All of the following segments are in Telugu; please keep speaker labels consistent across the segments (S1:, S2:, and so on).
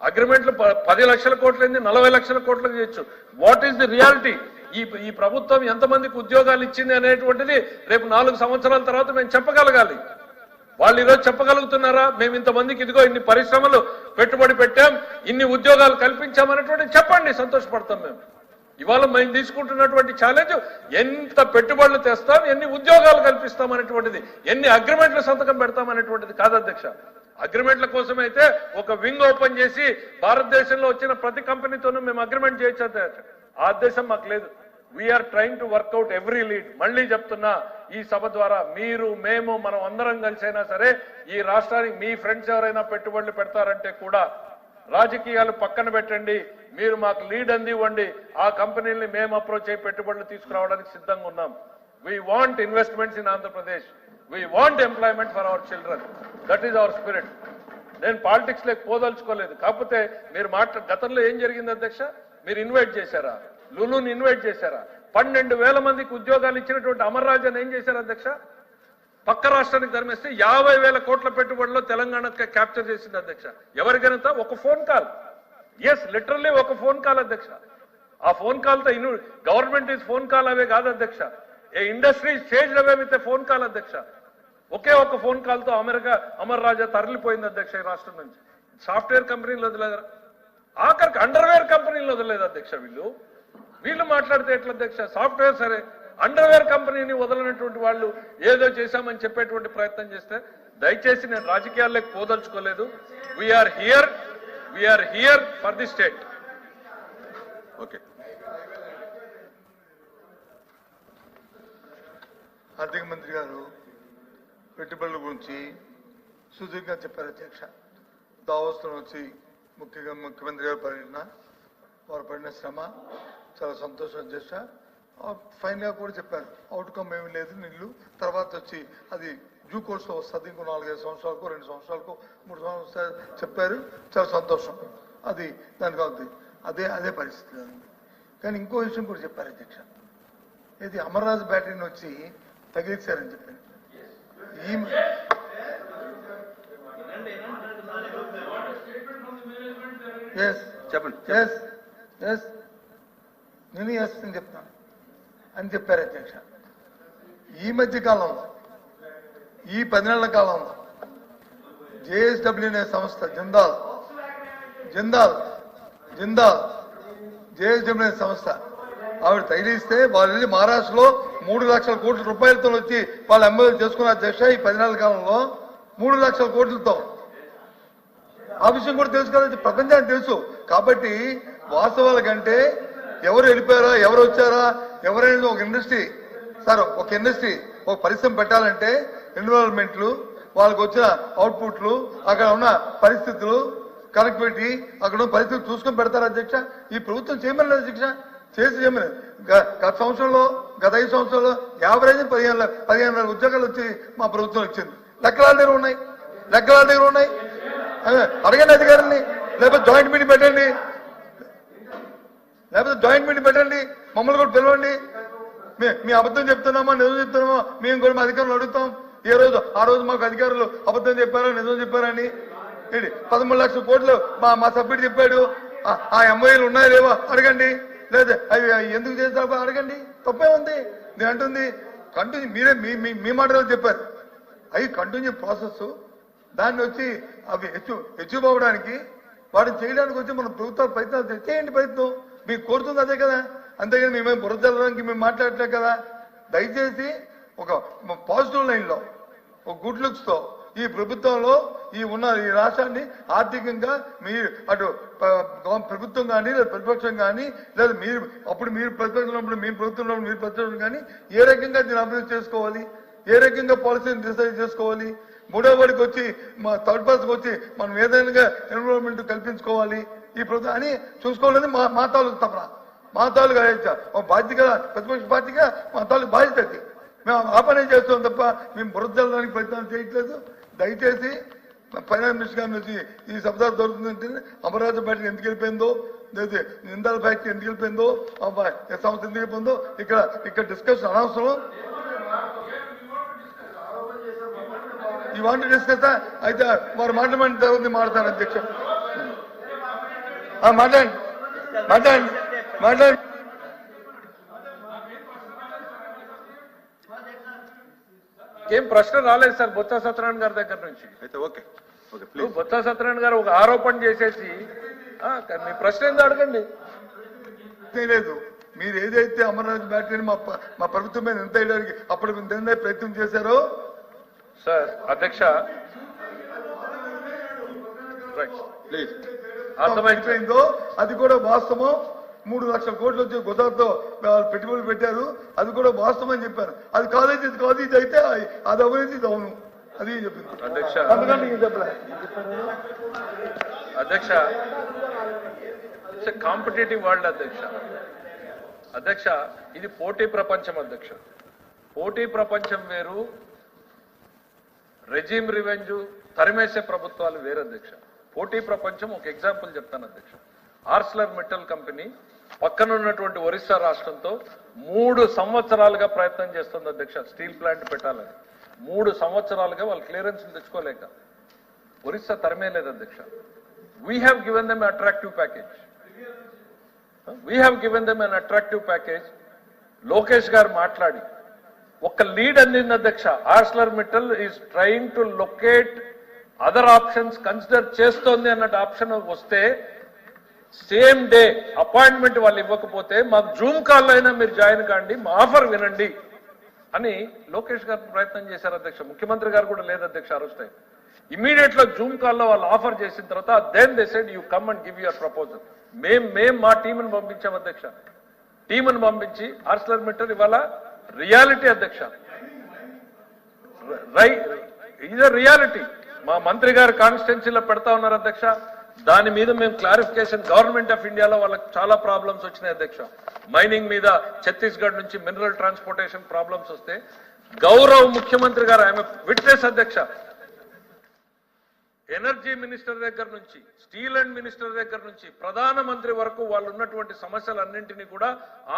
S1: అగ్రిమెంట్లు ప- పది లక్షల కోట్లయింది నలభై లక్షల కోట్లు చేయొచ్చు. వాట్ ఈస్ ది రియాలిటీ ఈ ఈ ప్రభుత్వం ఎంతమందికి ఉద్యోగాలు ఇచ్చింది అనేటువంటిది రేపు నాలుగు సంవత్సరాల తర్వాత మేము చెప్పగలగాలి. వాళ్ళు ఈరోజు చెప్పగలుగుతున్నారా? మేము ఇంతమందికి ఇదిగో ఇన్ని పరిశ్రమలు పెట్టుబడి పెట్టాం ఇన్ని ఉద్యోగాలు కల్పించామనేటువంటి చెప్పండి సంతోషపడతాం మేము. ఇవాళ మేము తీసుకుంటున్నటువంటి ఛాలెంజ్ ఎంత పెట్టుబడులు తెస్తాం ఎన్ని ఉద్యోగాలు కల్పిస్తాం అనేటువంటిది ఎన్ని అగ్రిమెంట్లు సంతకం పెడతాం అనేటువంటిది కాదు అధ్యక్ష. అగ్రిమెంట్ల కోసం అయితే ఒక వింగ్ ఓపెన్ చేసి భారతదేశంలో వచ్చిన ప్రతి కంపెనీతోనూ మేము అగ్రిమెంట్ చేయొచ్చు ఆ ఉద్దేశం మాకు లేదు. We are trying to work out every lead మళ్ళీ చెప్తున్నా ఈ సభ ద్వారా మీరు మేము మనం అందరం కలిసైనా సరే ఈ రాష్ట్రానికి మీ ఫ్రెండ్స్ ఎవరైనా పెట్టుబడులు పెడతారంటే కూడా రాజకీయాలు పక్కన పెట్టండి. మీరు మాకు లీడ్ అందివ్వండి. ఆ కంపెనీల్ని మేము అప్రోచ్ అయ్యి పెట్టుబడులు తీసుకురావడానికి సిద్ధంగా ఉన్నాం. We want investments in Andhra Pradesh we want employment for our children that is our spirit నేను పాలిటిక్స్ లేక పోదలుచుకోలేదు. కాకపోతే మీరు మాట్లా గతంలో ఏం జరిగింది అధ్యక్ష? మీరు ఇన్వైట్ చేశారా? లులుని ఇన్వైట్ చేశారా? పన్నెండు వేల మందికి ఉద్యోగాలు ఇచ్చినటువంటి అమర్రాజన్ ఏం చేశారు అధ్యక్ష? పక్క రాష్ట్రానికి ధర్మిస్తే యాభై వేల కోట్ల పెట్టుబడిలో తెలంగాణ క్యాప్చర్ చేసింది అధ్యక్ష. ఎవరికైనా ఒక ఫోన్ కాల్ ఎస్ లిటరల్లీ ఒక ఫోన్ కాల్ అధ్యక్ష. ఆ phone కాల్తో in government is phone call away కాదు అధ్యక్ష. A industry stage away with phone call అధ్యక్ష? ఒకే ఒక ఫోన్ కాల్తో అమెరికా అమర్ రాజా తరలిపోయింది అధ్యక్ష ఈ రాష్ట్రం నుంచి. సాఫ్ట్వేర్ కంపెనీలు వదిలేదు ఆఖరికి అండర్వేర్ కంపెనీలు వదలలేదు అధ్యక్ష వీళ్ళు? వీళ్ళు మాట్లాడితే ఎట్లా అధ్యక్ష? సాఫ్ట్వేర్ సరే అండర్వేర్ కంపెనీని వదలనటువంటి వాళ్ళు ఏదో చేశామని చెప్పేటువంటి ప్రయత్నం చేస్తే దయచేసి నేను రాజకీయాల్లోకి పోదలుచుకోలేదు. We are here we are here for the state
S2: okay
S3: ఆర్థిక మంత్రి గారు పెట్టుబడుల గురించి సుదీర్ఘంగా చెప్పారు అధ్యక్ష. దావోస్లో వచ్చి ముఖ్యంగా ముఖ్యమంత్రి గారు పడిన వారు పడిన శ్రమ చాలా సంతోషం అధ్యక్ష. ఫైనల్గా కూడా చెప్పారు అవుట్కమ్ ఏమీ లేదు నీళ్ళు తర్వాత వచ్చి అది జూ కోర్సులో వస్తుంది ఇంకో నాలుగైదు సంవత్సరాలకు రెండు సంవత్సరాలకు మూడు సంవత్సరాలు చెప్పారు. చాలా సంతోషం. అది దానికి అవుతుంది అదే అదే పరిస్థితి. కానీ ఇంకో విషయం కూడా చెప్పారు అధ్యక్ష. ఇది అమర్రాజు బ్యాటరీని వచ్చి తగిలించారని చెప్పారు ఈ ఎస్
S2: చెప్పండి
S3: ఎస్ ఎస్ నేను ఎస్ అని చెప్తాను. అని చెప్పారు అధ్యక్ష. ఈ మధ్య కాలంలో ఈ పది నెలల కాలంలో జేఎస్డబ్ల్యూ అనే సంస్థ జిందాల్ జిందాల్ జిందాల్ జేఎస్డబ్ల్యూ అనే సంస్థ ఆవిడ తగిలిస్తే వాళ్ళు మహారాష్ట్రలో మూడు లక్షల కోట్ల రూపాయలతో వచ్చి వాళ్ళు ఎమ్మెల్యే చేసుకున్న అధ్యక్ష ఈ పది కాలంలో మూడు లక్షల కోట్లతో. ఆ విషయం కూడా తెలుసు కదా ప్రపంచానికి తెలుసు. కాబట్టి వాస్తవాల కంటే ఎవరు వెళ్ళిపోయారా ఎవరు వచ్చారా ఎవరైనా ఒక ఇండస్ట్రీ సార్ ఒక ఇండస్ట్రీ ఒక పరిశ్రమ పెట్టాలంటే ఎన్విరాన్మెంట్లు వాళ్ళకు వచ్చిన అవుట్పుట్లు అక్కడ ఉన్న పరిస్థితులు కనెక్టివిటీ అక్కడ ఉన్న పరిస్థితులు చూసుకొని పెడతారు అధ్యక్ష? ఈ ప్రభుత్వం చేయమని అధ్యక్ష? చేసి చెప్పిన గత సంవత్సరంలో గత ఐదు సంవత్సరంలో యావరేజ్ పదిహేను పదిహేను ఉద్యోగాలు వచ్చి మా ప్రభుత్వం వచ్చింది లెక్కల దగ్గర ఉన్నాయి. లెక్కల దగ్గర ఉన్నాయి. అడగండి అధికారుల్ని. లేకపోతే జాయింట్ మీటింగ్ పెట్టండి. లేకపోతే జాయింట్ మీటింగ్ పెట్టండి. మమ్మల్ని కూడా పిలవండి. మీ- మీ అబద్ధం చెప్తున్నామా? నిజం చెప్తున్నామా? మేము కూడా మా అధికారులు అడుగుతాం. ఏ రోజు ఆ రోజు మాకు అధికారులు అబద్ధం చెప్పారా? నిజం చెప్పారని పదమూడు లక్షల కోట్లు మా మా సభ్యుడు చెప్పాడు. ఆ- ఎంఓఏలు ఎంఐలు ఉన్నాయా లేవో? అడగండి. లేదా అవి అవి ఎందుకు చేస్తారో అడగండి. తప్పే ఉంది. నేను అంటుంది కంటిన్యూ మీరే మీ మీ- మాటలో చెప్పారు. అవి కంటిన్యూ ప్రాసెస్. దాన్ని వచ్చి అవి హెచ్చు హెచ్చు అవ్వడానికి వాటిని చేయడానికి వచ్చి మన ప్రభుత్వాలు ప్రయత్నాలు చేయండి ప్రయత్నం. మీకు కోరుతుంది అదే కదా? అంతేగాని మేమేం బురదలడానికి మేము మాట్లాడట్లేదు కదా? దయచేసి ఒక పాజిటివ్ లైన్లో ఒక గుడ్ లుక్స్తో ఈ ప్రభుత్వంలో ఈ ఉన్న ఈ రాష్ట్రాన్ని ఆర్థికంగా మీరు అటు ప్రభుత్వం కానీ లేదా ప్రతిపక్షం కానీ లేదా మీరు అప్పుడు మీరు ప్రతిపక్షంలో ఉన్నప్పుడు ప్రభుత్వంలో మీరు ప్రతిపక్షం కానీ ఏ రకంగా దీన్ని అభివృద్ధి చేసుకోవాలి? ఏ రకంగా పాలసీని డిసైడ్ చేసుకోవాలి? మూడో వాడికి వచ్చి మా థర్డ్ పర్సన్కి వచ్చి మనం ఏదైనా ఎన్విరాన్మెంట్ కల్పించుకోవాలి? ఈ ప్రభుత్వం అని చూసుకోవాలని మా మా తాలూకు తపన. మా తాలూకు బాధ్యత ప్రతిపక్ష పార్టీగా మా తాలూకు బాధ్యత అది. మేము ఆ చేస్తాం తప్ప మేము బురదల్లడానికి ప్రయత్నం చేయట్లేదు. దయచేసి ఫైనాన్స్ మినిస్టర్ గారి నుంచి ఈ శబ్దాలు దొరుకుతుందంటే అమరావతి బయటకు ఎందుకు వెళ్ళిపోయిందో లేదా నిందాల ఫ్యాక్టరీ ఎందుకు వెళ్ళిపోయిందో ఆ బ- ఈ సంస్థ ఎందుకు వెళ్ళిపోయిందో ఇక్కడ ఇక్కడ డిస్కషన్ అనవసరం. ఈ వాంట డిస్కస్ అయితే వారు మాట్లాడమని తర్వాత మాట్లాడతారు అధ్యక్ష. మాట్లాడండి. మాట్లాడండి. మాట్లాడండి.
S1: ఏం ప్రశ్న రాలేదు సార్ బొత్స సత్యనారాయణ గారి దగ్గర నుంచి.
S2: అయితే ఓకే.
S1: ఇప్పుడు బొత్స సత్యనారాయణ గారు ఒక ఆరోపణ చేసేసి మీ ప్రశ్న ఏందో అడగండి.
S3: లేదు మీరు ఏదైతే అమర్నాథ్ బ్యాటరీని మా మా ప్రభుత్వం మీద ఎంత వేయడానికి అప్పుడు ప్రయత్నం చేశారో?
S1: సార్ అధ్యక్ష. రైట్
S2: ప్లీజ్
S1: అర్థమైంది.
S3: అయిపోయిందో అది కూడా వాస్తవం మూడు లక్షల కోట్లు వచ్చి గుజరాత్లో వాళ్ళు పెట్టుబడులు పెట్టారు. అది కూడా వాస్తవం అని చెప్పారు. అది కాలేజ్ ఇది కాదు ఇది అయితే అది అవినీతి ఇది అవును. అది చెప్పింది. అందుకని చెప్పలే.
S1: అధ్యక్ష. కాంపిటేటివ్ వరల్డ్ అధ్యక్ష. అధ్యక్ష ఇది పోటీ ప్రపంచం అధ్యక్ష. పోటీ ప్రపంచం వేరు రెజీమ్ రివెంజ్ తరిమేసే ప్రభుత్వాలు వేరు అధ్యక్ష. పోటీ ప్రపంచం ఒక ఎగ్జాంపుల్ చెప్తాను అధ్యక్ష. ఆర్స్లర్ మెటల్ కంపెనీ పక్కన ఉన్నటువంటి ఒరిస్సా రాష్ట్రంతో మూడు సంవత్సరాలుగా ప్రయత్నం చేస్తుంది అధ్యక్ష స్టీల్ ప్లాంట్ పెట్టాలని. మూడు సంవత్సరాలుగా వాళ్ళు క్లియరెన్స్ తెచ్చుకోలేక. ఒరిస్సా తరమే లేదు అధ్యక్ష. We have given them attractive package we have given them an attractive package Lokesh గారు మాట్లాడి ఒక లీడ్ అందింది అధ్యక్ష. Arcelor Mittal is trying to locate other options consider చేస్తోంది అన్నట్టు ఆప్షన్ వస్తే సేమ్ డే అపాయింట్మెంట్ వాళ్ళు ఇవ్వకపోతే మాకు జూమ్ కాల్ అయినా మీరు జాయిన్ కాండి మా ఆఫర్ వినండి అని లోకేష్ గారు ప్రయత్నం చేశారు అధ్యక్ష. ముఖ్యమంత్రి గారు కూడా లేదు అధ్యక్ష ఆ రోజు టైం. ఇమీడియట్లో జూమ్ కాల్లో వాళ్ళు ఆఫర్ చేసిన తర్వాత then they said you come and give your proposal మేం మేం మా టీంని పంపించాం అధ్యక్ష. టీంని పంపించి ఆర్స్లర్ మీటర్ ఇవాళ రియాలిటీ అధ్యక్ష. రై ఇది రియాలిటీ. మా మంత్రి గారు కాన్స్టిట్యున్సీలో పెడతా ఉన్నారు అధ్యక్ష. దాని మీద మేము క్లారిఫికేషన్ గవర్నమెంట్ ఆఫ్ ఇండియాలో వాళ్ళకి చాలా ప్రాబ్లమ్స్ వచ్చినాయి అధ్యక్ష. మైనింగ్ మీద ఛత్తీస్గఢ్ నుంచి మినరల్ ట్రాన్స్పోర్టేషన్ ప్రాబ్లమ్స్ వస్తే గౌరవ ముఖ్యమంత్రి గారు ఆమె విట్నెస్ అధ్యక్ష. ఎనర్జీ మినిస్టర్ దగ్గర నుంచి స్టీల్ అండ్ మినిస్టర్ దగ్గర నుంచి ప్రధానమంత్రి వరకు వాళ్ళు ఉన్నటువంటి సమస్యలన్నింటినీ కూడా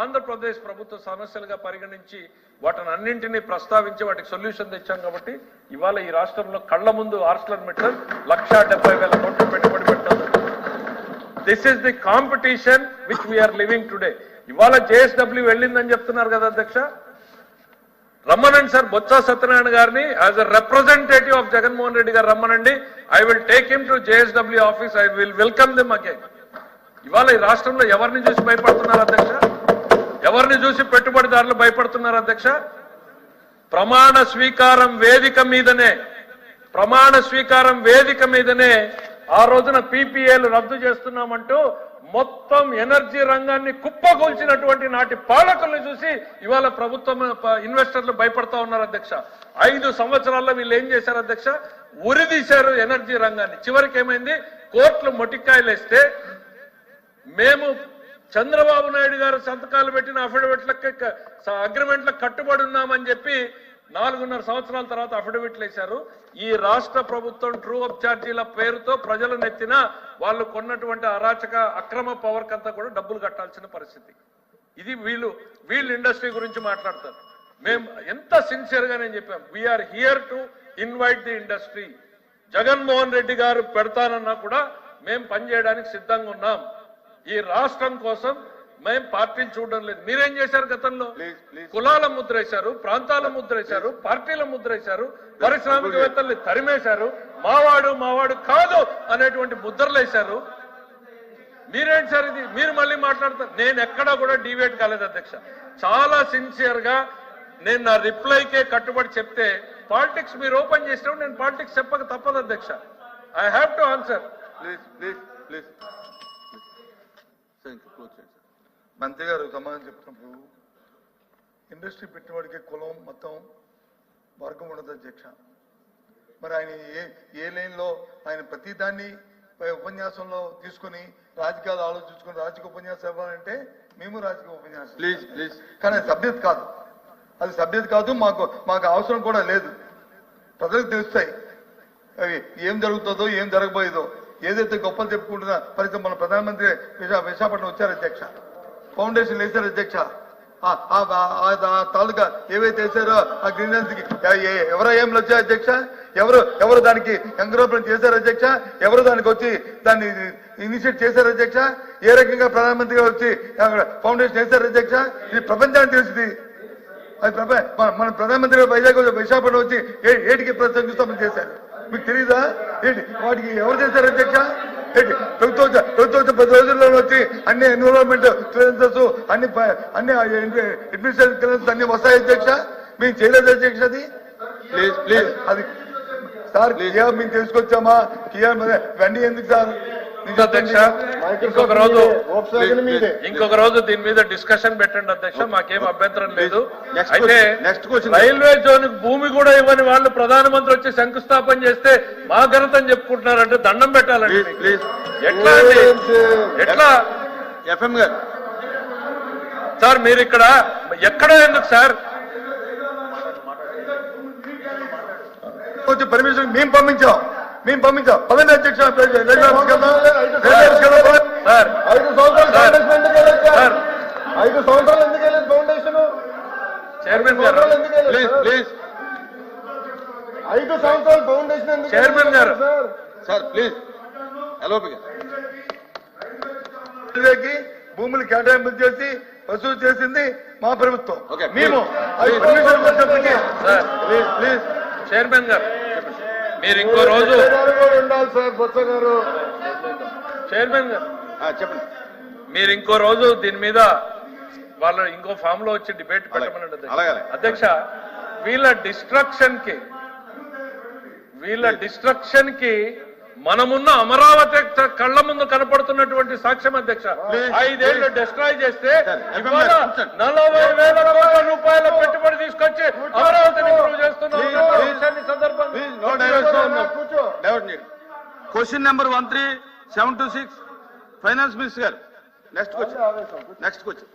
S1: ఆంధ్రప్రదేశ్ ప్రభుత్వ సమస్యలుగా పరిగణించి వాటిని అన్నింటినీ ప్రస్తావించి వాటికి సొల్యూషన్ తెచ్చాం కాబట్టి ఇవాళ ఈ రాష్ట్రంలో కళ్ళ ముందు ఆర్స్లర్ మెటల్ లక్ష డెబ్బై వేల కోట్లు this is the competition which we are living today ఇవాళ జేఎస్డబ్ల్యూ వెళ్ళిందని చెప్తున్నారు కదా అధ్యక్ష? రమ్మనండి సార్ బొత్స సత్యనారాయణ గారిని. As a representative of Jaganmohan Reddy గారు రమ్మనండి. I will take him to JSW office I will welcome them again ఇవాళ ఈ రాష్ట్రంలో ఎవరిని చూసి భయపడుతున్నారు అధ్యక్ష? ఎవరిని చూసి పెట్టుబడిదారులు భయపడుతున్నారు అధ్యక్ష? ప్రమాణ స్వీకారం వేదిక మీదనే ప్రమాణ స్వీకారం వేదిక మీదనే ఆ రోజున పీపీఏలు రద్దు చేస్తున్నామంటూ మొత్తం ఎనర్జీ రంగాన్ని కుప్పగొల్చినటువంటి నాటి పాలకుల్ని చూసి ఇవాళ ప్రభుత్వం ఇన్వెస్టర్లు భయపడతా ఉన్నారు అధ్యక్ష. ఐదు సంవత్సరాల్లో వీళ్ళు ఏం చేశారు అధ్యక్ష? ఉరిదీశారు ఎనర్జీ రంగాన్ని. చివరికి ఏమైంది? కోర్టులు మొటికాయలేస్తే మేము చంద్రబాబు నాయుడు గారు సంతకాలు పెట్టిన అఫిడవిట్ల అగ్రిమెంట్లకు కట్టుబడి ఉన్నామని చెప్పి నాలుగున్నర సంవత్సరాల తర్వాత అఫిడవిట్లు వేశారు. ఈ రాష్ట్ర ప్రభుత్వం ట్రూ అప్ ఛార్జీల పేరుతో ప్రజలు నెత్తిన వాళ్ళు కొన్నటువంటి అరాచక అక్రమ పవర్ కంతా కూడా డబ్బులు కట్టాల్సిన పరిస్థితి. ఇది వీళ్ళు వీళ్ళు ఇండస్ట్రీ గురించి మాట్లాడతారు. మేము ఎంత సిన్సియర్గా నేను చెప్పాం. We are here to invite the industry Jaganmohan Reddy గారు పెడతానన్నా కూడా మేము పనిచేయడానికి సిద్ధంగా ఉన్నాం. ఈ రాష్ట్రం కోసం మేము పార్టీలు చూడడం లేదు. మీరేం చేశారు గతంలో. కులాల ముద్ర వేశారు ప్రాంతాల ముద్ర వేశారు పార్టీల ముద్ర వేశారు పారిశ్రామికవేత్తల్ని తరిమేశారు మావాడు మావాడు కాదు అనేటువంటి ముద్రలు వేశారు. మీరేంటి సార్ ఇది? మీరు మళ్ళీ మాట్లాడతారు. నేను ఎక్కడా కూడా డివేట్ కాలేదు అధ్యక్ష. చాలా సిన్సియర్గా నేను నా రిప్లైకే కట్టుబడి చెప్తే పాలిటిక్స్ మీరు ఓపెన్ చేసినప్పుడు నేను పాలిటిక్స్ చెప్పక తప్పదు అధ్యక్ష. I have to answer
S2: please please please. చేయండి. సార్
S3: మంత్రి గారు సమాధానం చెప్తున్నప్పుడు ఇండస్ట్రీ పెట్టుబడికి కులం మొత్తం వర్గం ఉండదు అధ్యక్ష. మరి ఆయన ఏ ఏ లైన్లో ఆయన ప్రతి దాన్ని ఉపన్యాసంలో తీసుకొని రాజకీయాలు ఆలోచించుకొని రాజకీయ ఉపన్యాసం ఇవ్వాలంటే మేము రాజకీయ ఉపన్యాసం
S2: ప్లీజ్ ప్లీజ్
S3: కానీ అది సభ్యత కాదు. అది సభ్యత కాదు మాకు మాకు అవసరం కూడా లేదు. ప్రజలకు తెలుస్తాయి. అవి ఏం జరుగుతుందో ఏం జరగబోయేదో. ఏదైతే గొప్పలు చెప్పుకుంటున్నా పరిస్థితి మన ప్రధానమంత్రి విశా విశాఖపట్నం వచ్చారు అధ్యక్ష. ఫౌండేషన్ వేశారు అధ్యక్ష. తాలూకా ఏవైతే వేశారో ఆ గ్రీన్ ఎవర ఏం వచ్చాయి అధ్యక్ష? ఎవరు ఎవరు దానికి ఎంకరేజ్మెంట్ చేశారు అధ్యక్ష? ఎవరు దానికి వచ్చి దాన్ని ఇనిషియేట్ చేశారు అధ్యక్ష? ఏ రకంగా ప్రధానమంత్రి గారు వచ్చి ఫౌండేషన్ వేశారు అధ్యక్ష? ఇది ప్రపంచానికి తెలిసింది. అది ప్రప- మన ప్రధానమంత్రి గారు వైజాగ్ విశాఖపట్నం వచ్చి ఏటికి ప్రసంగిస్తామని చేశారు. మీకు తెలీదా? ఏంటి వాటికి ఎవరు చేశారు అధ్యక్ష? ఏంటి ప్రభుత్వం ప్రభుత్వం పది రోజుల్లో వచ్చి అన్ని ఎన్విరాన్మెంట్ క్లియరెన్సెస్ అన్ని అన్ని అడ్మినిస్ట్రేషన్ క్లియరెన్స్ అన్ని వస్తాయి అధ్యక్ష? మేము చేయలేదు అధ్యక్ష అది?
S2: ప్లీజ్ ప్లీజ్
S3: అది సార్ కియా మేము తీసుకొచ్చామా కియా వెండి ఎందుకు సార్?
S1: అధ్యక్ష. ఇంకొక రోజు. ఇంకొక రోజు దీని మీద డిస్కషన్ పెట్టండి అధ్యక్ష మాకేం అభ్యంతరం లేదు. అయితే. రైల్వే జోన్ భూమి కూడా ఇవ్వని వాళ్ళు ప్రధానమంత్రి వచ్చి శంకుస్థాపన చేస్తే మా ఘనతని చెప్పుకుంటున్నారంటే దండం పెట్టాలండి ఎట్లా అండి? ఎట్లా?
S2: ఎఫ్ఎం గారు.
S1: సార్ మీరు ఇక్కడ ఎక్కడ ఎందుకు సార్?
S3: పర్మిషన్ మేము పంపించాం. మేము పంపించాం. పదండి అధ్యక్ష
S4: ఐదు సంవత్సరాలు ఎందుకు ఫౌండేషన్
S1: చైర్మన్ గారు
S2: ప్లీజ్
S4: ఐదు సంవత్సరాలు ఫౌండేషన్
S1: చైర్మన్ గారు.
S4: సార్?
S2: సార్ ప్లీజ్
S3: రైల్వేకి భూములు కేటాయింపు చేసి వసూలు చేసింది మా ప్రభుత్వం. మేము
S2: ప్లీజ్ ప్లీజ్
S1: చైర్మన్ గారు. మీరు ఇంకో రోజు చైర్మన్ గారు.
S2: చెప్పండి.
S1: మీరు ఇంకో రోజు దీని మీద వాళ్ళ ఇంకో ఫామ్లో వచ్చి డిబేట్
S2: అలాగే.
S1: అధ్యక్ష. వీళ్ళ డిస్ట్రక్షన్కి వీళ్ళ డిస్ట్రక్షన్కి మనమున్న అమరావతి కళ్ళ ముందు కనపడుతున్నటువంటి సాక్ష్యం అధ్యక్ష.
S2: ఐదేళ్ళు.
S1: డిస్ట్రాయ్ చేస్తే. నలభై వేల కోట్ల రూపాయల పెట్టుబడి తీసుకొచ్చి అమరావతిని ఇంప్రూవ్ చేస్తున్నాం
S2: question number one three seven two six finance minister గారు. Next question next question